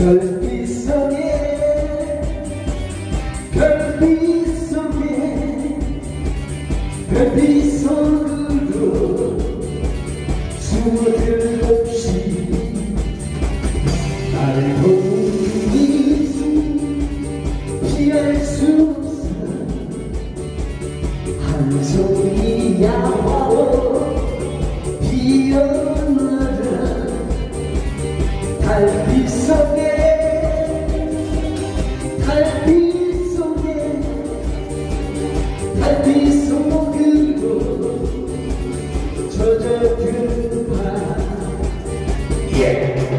별빛 속에 별빛 속에 별빛 속으로 숨어들 없이 나를 보는 이수 피할 수 없어. 한 송이 야화로 피어나라 달빛 속에 젖어든 밤 예. yeah.